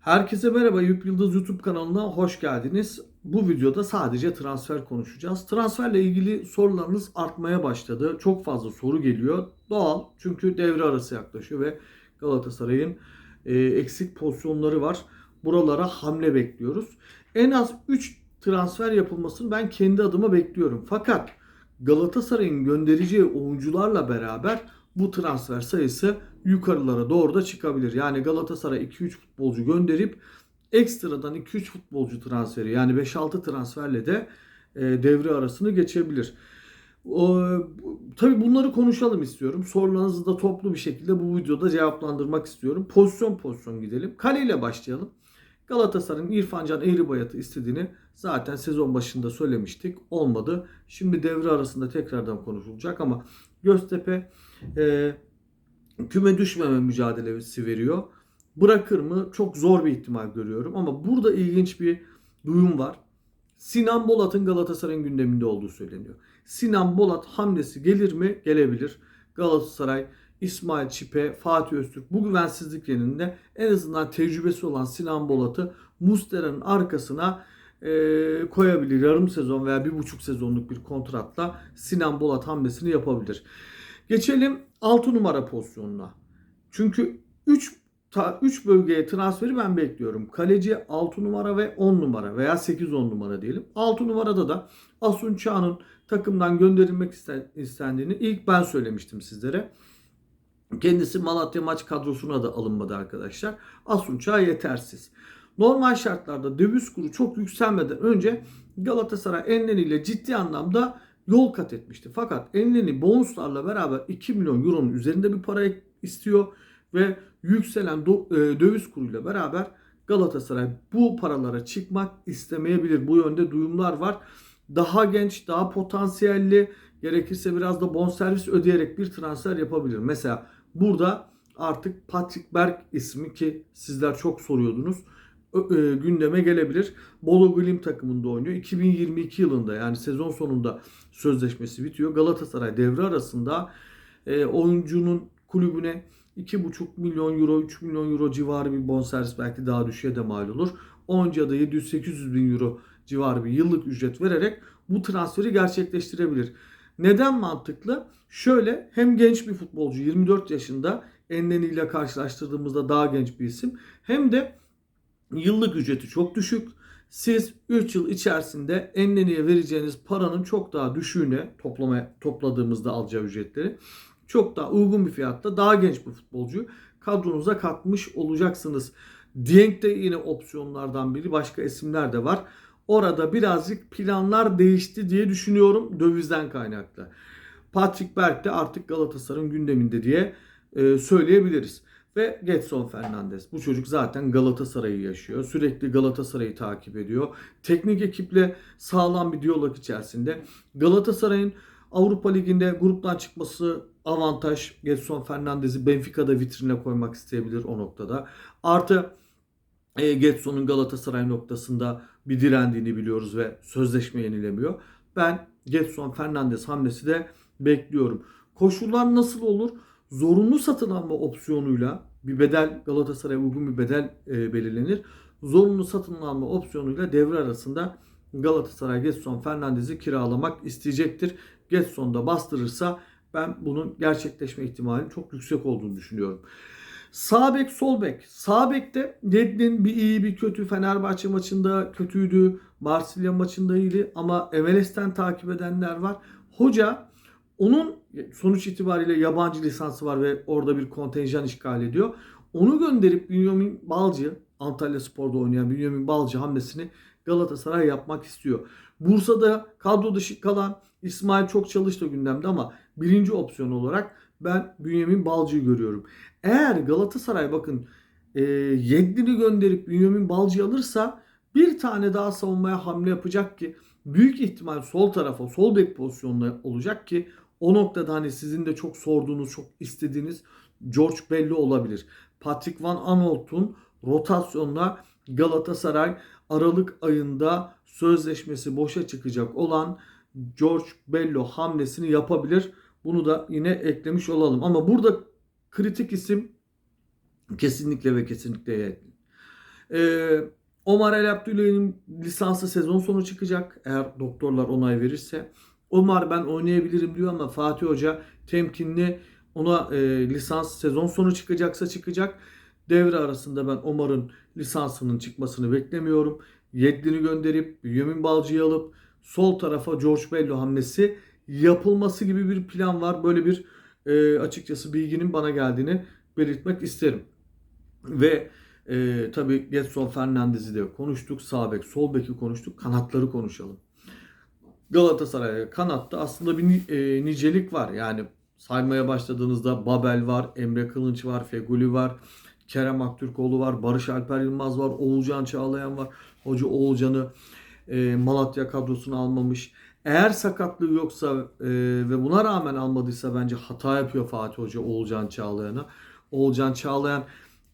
Herkese merhaba Eyüp Yıldız YouTube kanalına hoş geldiniz. Bu videoda sadece transfer konuşacağız. Transferle ilgili sorularınız artmaya başladı. Çok fazla soru geliyor. Doğal çünkü devre arası yaklaşıyor ve Galatasaray'ın e, eksik pozisyonları var. Buralara hamle bekliyoruz. En az 3 transfer yapılmasını ben kendi adıma bekliyorum. Fakat Galatasaray'ın göndereceği oyuncularla beraber bu transfer sayısı yukarılara doğru da çıkabilir. Yani Galatasaray 2-3 futbolcu gönderip ekstradan 2-3 futbolcu transferi yani 5-6 transferle de e, devre arasını geçebilir. O, tabii bunları konuşalım istiyorum. Sorularınızı da toplu bir şekilde bu videoda cevaplandırmak istiyorum. Pozisyon pozisyon gidelim. Kaleyle başlayalım. Galatasaray'ın İrfan Can Eğribayat'ı istediğini zaten sezon başında söylemiştik. Olmadı. Şimdi devre arasında tekrardan konuşulacak ama Göztepe e, küme düşmeme mücadelesi veriyor. Bırakır mı? Çok zor bir ihtimal görüyorum. Ama burada ilginç bir duyum var. Sinan Bolat'ın Galatasaray'ın gündeminde olduğu söyleniyor. Sinan Bolat hamlesi gelir mi? Gelebilir. Galatasaray, İsmail Çipe, Fatih Öztürk bu güvensizlik yerinde en azından tecrübesi olan Sinan Bolat'ı Mustera'nın arkasına e, koyabilir. Yarım sezon veya bir buçuk sezonluk bir kontratla Sinan Bolat hamlesini yapabilir. Geçelim 6 numara pozisyonuna. Çünkü 3 ta 3 bölgeye transferi ben bekliyorum. Kaleci 6 numara ve 10 numara veya 8-10 numara diyelim. 6 numarada da Asun Çağ'ın takımdan gönderilmek istendiğini ilk ben söylemiştim sizlere. Kendisi Malatya maç kadrosuna da alınmadı arkadaşlar. Asun Çağ yetersiz. Normal şartlarda döviz kuru çok yükselmeden önce Galatasaray Enneni ile ciddi anlamda yol kat etmişti. Fakat Enneni bonuslarla beraber 2 milyon euronun üzerinde bir para istiyor ve yükselen döviz kuruyla beraber Galatasaray bu paralara çıkmak istemeyebilir. Bu yönde duyumlar var. Daha genç, daha potansiyelli, gerekirse biraz da bonservis ödeyerek bir transfer yapabilir. Mesela burada artık Patrick Berg ismi ki sizler çok soruyordunuz gündeme gelebilir. Bolo Glim takımında oynuyor. 2022 yılında yani sezon sonunda sözleşmesi bitiyor. Galatasaray devre arasında e, oyuncunun kulübüne 2,5 milyon euro, 3 milyon euro civarı bir bonservis belki daha düşüğe de mal olur. Oyuncuya da 700-800 bin euro civarı bir yıllık ücret vererek bu transferi gerçekleştirebilir. Neden mantıklı? Şöyle hem genç bir futbolcu 24 yaşında Enneni ile karşılaştırdığımızda daha genç bir isim hem de Yıllık ücreti çok düşük. Siz 3 yıl içerisinde Enneni'ye vereceğiniz paranın çok daha düşüğüne toplama, topladığımızda alacağı ücretleri çok daha uygun bir fiyatta daha genç bir futbolcu kadronuza katmış olacaksınız. Dieng de yine opsiyonlardan biri. Başka isimler de var. Orada birazcık planlar değişti diye düşünüyorum dövizden kaynaklı. Patrick Berg de artık Galatasaray'ın gündeminde diye e, söyleyebiliriz ve Getson Fernandes. Bu çocuk zaten Galatasaray'ı yaşıyor. Sürekli Galatasaray'ı takip ediyor. Teknik ekiple sağlam bir diyalog içerisinde. Galatasaray'ın Avrupa Ligi'nde gruptan çıkması avantaj. Getson Fernandes'i Benfica'da vitrine koymak isteyebilir o noktada. Artı e, Getson'un Galatasaray noktasında bir direndiğini biliyoruz ve sözleşme yenilemiyor. Ben Getson Fernandes hamlesi de bekliyorum. Koşullar nasıl olur? Zorunlu satın alma opsiyonuyla bir bedel Galatasaray'a uygun bir bedel e, belirlenir. Zorunlu satın alma opsiyonuyla devre arasında Galatasaray Getson Fernandez'i kiralamak isteyecektir. Getson da bastırırsa ben bunun gerçekleşme ihtimalinin çok yüksek olduğunu düşünüyorum. Sağ bek, sol bek. Sağ bekte Ledlin bir iyi bir kötü Fenerbahçe maçında kötüydü. Marsilya maçında iyiydi ama MLS'ten takip edenler var. Hoca onun sonuç itibariyle yabancı lisansı var ve orada bir kontenjan işgal ediyor. Onu gönderip Bünyamin Balcı, Antalya Spor'da oynayan Bünyamin Balcı hamlesini Galatasaray yapmak istiyor. Bursa'da kadro dışı kalan İsmail çok çalıştı gündemde ama birinci opsiyon olarak ben Bünyamin Balcı'yı görüyorum. Eğer Galatasaray bakın e, Yedlin'i gönderip Bünyamin Balcı'yı alırsa bir tane daha savunmaya hamle yapacak ki büyük ihtimal sol tarafa sol bek pozisyonunda olacak ki o noktada hani sizin de çok sorduğunuz, çok istediğiniz George Belli olabilir. Patrick Van Aanholt'un rotasyonla Galatasaray Aralık ayında sözleşmesi boşa çıkacak olan George Bello hamlesini yapabilir. Bunu da yine eklemiş olalım. Ama burada kritik isim kesinlikle ve kesinlikle Yedlin. Ee, Omar El Abdüley'in lisansı sezon sonu çıkacak eğer doktorlar onay verirse. Omar ben oynayabilirim diyor ama Fatih Hoca temkinli ona e, lisans sezon sonu çıkacaksa çıkacak. Devre arasında ben Omar'ın lisansının çıkmasını beklemiyorum. Yedlin'i gönderip Bünyamin Balcı'yı alıp sol tarafa George Bello hamlesi yapılması gibi bir plan var. Böyle bir e, açıkçası bilginin bana geldiğini belirtmek isterim. Ve e, tabii Getson Fernandez'i de konuştuk. Sağ bek, sol beki konuştuk. Kanatları konuşalım. Galatasaray'a kanatta aslında bir e, nicelik var. Yani saymaya başladığınızda Babel var, Emre Kılınç var, Feguli var, Kerem Aktürkoğlu var, Barış Alper Yılmaz var, Oğulcan Çağlayan var. Hoca Oğulcan'ı e, Malatya kadrosuna almamış. Eğer sakatlığı yoksa e, ve buna rağmen almadıysa bence hata yapıyor Fatih Hoca Oğulcan Çağlayan'a. Oğulcan Çağlayan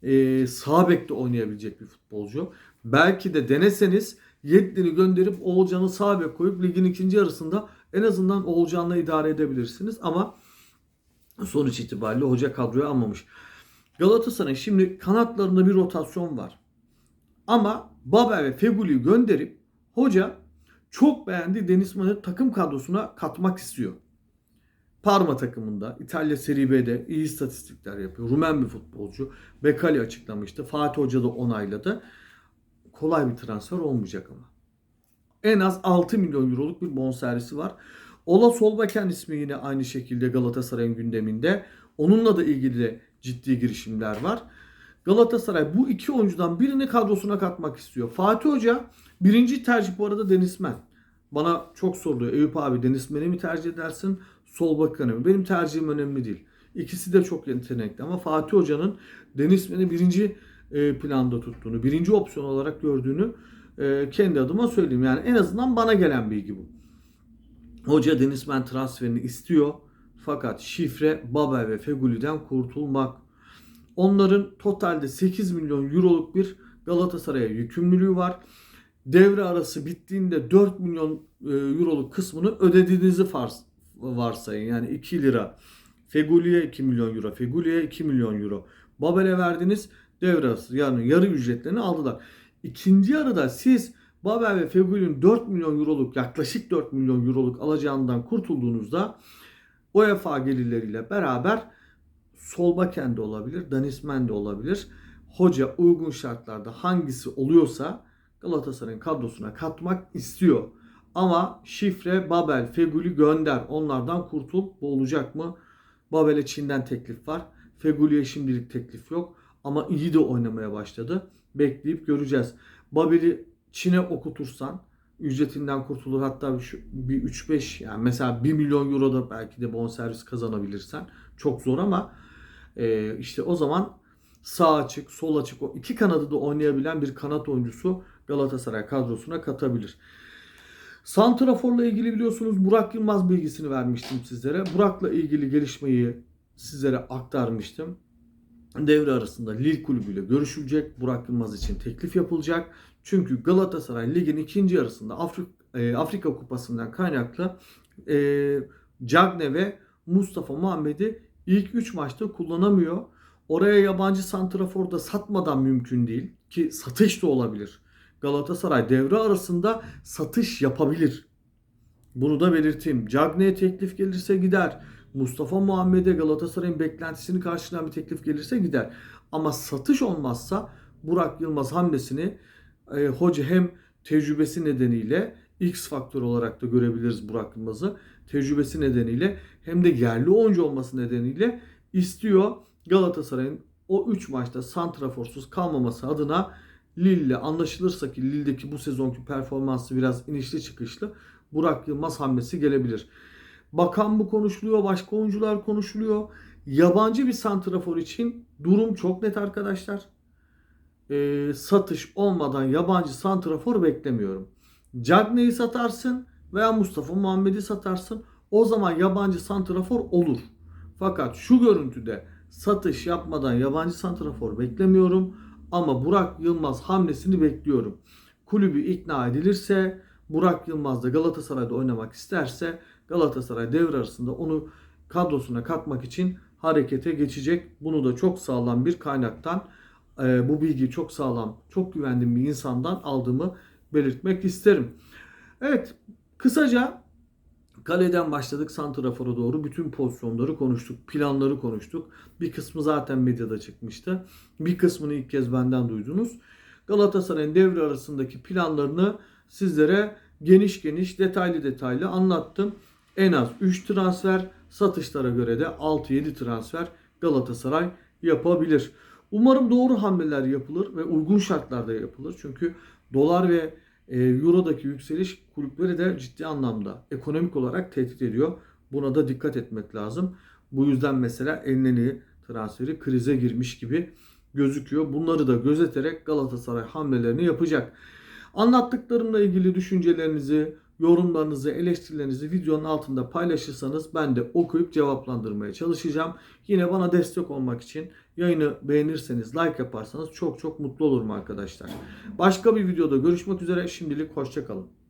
e, sağ bekte oynayabilecek bir futbolcu. Belki de deneseniz Yedlin'i gönderip Oğulcan'ı sağ bek koyup ligin ikinci yarısında en azından Oğulcan'la idare edebilirsiniz. Ama sonuç itibariyle hoca kadroya almamış. Galatasaray şimdi kanatlarında bir rotasyon var. Ama Babel ve Feguli'yi gönderip hoca çok beğendi Deniz Man'ı takım kadrosuna katmak istiyor. Parma takımında İtalya Serie B'de iyi istatistikler yapıyor. Rumen bir futbolcu. Bekali açıklamıştı. Fatih Hoca da onayladı. Kolay bir transfer olmayacak ama. En az 6 milyon euroluk bir bonservisi var. Ola Solbaken ismi yine aynı şekilde Galatasaray'ın gündeminde. Onunla da ilgili de ciddi girişimler var. Galatasaray bu iki oyuncudan birini kadrosuna katmak istiyor. Fatih Hoca birinci tercih bu arada Deniz Men. Bana çok soruluyor. Eyüp abi Deniz Men'i mi tercih edersin? Sol bakanı mı? Benim tercihim önemli değil. İkisi de çok yetenekli ama Fatih Hoca'nın Deniz Men'i birinci planda tuttuğunu, birinci opsiyon olarak gördüğünü e, kendi adıma söyleyeyim. Yani en azından bana gelen bilgi bu. Hoca Deniz Men transferini istiyor. Fakat şifre Babel ve Feguli'den kurtulmak. Onların totalde 8 milyon euroluk bir Galatasaray'a yükümlülüğü var. Devre arası bittiğinde 4 milyon e, euroluk kısmını ödediğinizi fars- varsayın. Yani 2 lira. Feguli'ye 2 milyon euro. Feguli'ye 2 milyon euro. Babel'e verdiğiniz devre arası yani yarı ücretlerini aldılar. İkinci yarıda siz Babel ve Feguli'nin 4 milyon euroluk yaklaşık 4 milyon euroluk alacağından kurtulduğunuzda UEFA gelirleriyle beraber Solbaken de olabilir, Danismen de olabilir. Hoca uygun şartlarda hangisi oluyorsa Galatasaray'ın kadrosuna katmak istiyor. Ama şifre Babel, Feguli gönder. Onlardan kurtul. Bu olacak mı? Babel'e Çin'den teklif var. Feguli'ye şimdilik teklif yok. Ama iyi de oynamaya başladı. Bekleyip göreceğiz. Babel'i Çin'e okutursan ücretinden kurtulur. Hatta bir 3-5 yani mesela 1 milyon euro da belki de bonservis kazanabilirsen çok zor ama e, işte o zaman sağ açık, sol açık o iki kanadı da oynayabilen bir kanat oyuncusu Galatasaray kadrosuna katabilir. Santrafor'la ilgili biliyorsunuz Burak Yılmaz bilgisini vermiştim sizlere. Burak'la ilgili gelişmeyi sizlere aktarmıştım. Devre arasında Lille kulübüyle görüşülecek. Burak Yılmaz için teklif yapılacak. Çünkü Galatasaray ligin ikinci yarısında Afrika, Afrika Kupası'ndan kaynaklı e, Cagne ve Mustafa Muhammed'i ilk 3 maçta kullanamıyor. Oraya yabancı santrafor da satmadan mümkün değil ki satış da olabilir. Galatasaray devre arasında satış yapabilir. Bunu da belirteyim. Cagne'ye teklif gelirse gider. Mustafa Muhammed'e Galatasaray'ın beklentisini karşılayan bir teklif gelirse gider. Ama satış olmazsa Burak Yılmaz hamlesini e, hoca hem tecrübesi nedeniyle X faktör olarak da görebiliriz Burak Yılmaz'ı. Tecrübesi nedeniyle hem de yerli oyuncu olması nedeniyle istiyor Galatasaray'ın o 3 maçta santraforsuz kalmaması adına Lille'le anlaşılırsa ki Lille'deki bu sezonki performansı biraz inişli çıkışlı Burak Yılmaz hamlesi gelebilir. Bakan bu konuşuluyor, başka oyuncular konuşuluyor. Yabancı bir santrafor için durum çok net arkadaşlar. Ee, satış olmadan yabancı santrafor beklemiyorum. Cagne'yi satarsın veya Mustafa Muhammed'i satarsın. O zaman yabancı santrafor olur. Fakat şu görüntüde satış yapmadan yabancı santrafor beklemiyorum. Ama Burak Yılmaz hamlesini bekliyorum. Kulübü ikna edilirse Burak Yılmaz da Galatasaray'da oynamak isterse Galatasaray devre arasında onu kadrosuna katmak için harekete geçecek. Bunu da çok sağlam bir kaynaktan e, bu bilgiyi çok sağlam, çok güvendiğim bir insandan aldığımı belirtmek isterim. Evet, kısaca kaleden başladık santrafora doğru bütün pozisyonları konuştuk, planları konuştuk. Bir kısmı zaten medyada çıkmıştı. Bir kısmını ilk kez benden duydunuz. Galatasaray'ın devre arasındaki planlarını sizlere geniş geniş, detaylı detaylı anlattım. En az 3 transfer, satışlara göre de 6-7 transfer Galatasaray yapabilir. Umarım doğru hamleler yapılır ve uygun şartlarda yapılır. Çünkü dolar ve e, eurodaki yükseliş kulüpleri de ciddi anlamda ekonomik olarak tehdit ediyor. Buna da dikkat etmek lazım. Bu yüzden mesela Elneni transferi krize girmiş gibi gözüküyor. Bunları da gözeterek Galatasaray hamlelerini yapacak. Anlattıklarımla ilgili düşüncelerinizi, yorumlarınızı, eleştirilerinizi videonun altında paylaşırsanız ben de okuyup cevaplandırmaya çalışacağım. Yine bana destek olmak için yayını beğenirseniz, like yaparsanız çok çok mutlu olurum arkadaşlar. Başka bir videoda görüşmek üzere. Şimdilik hoşçakalın.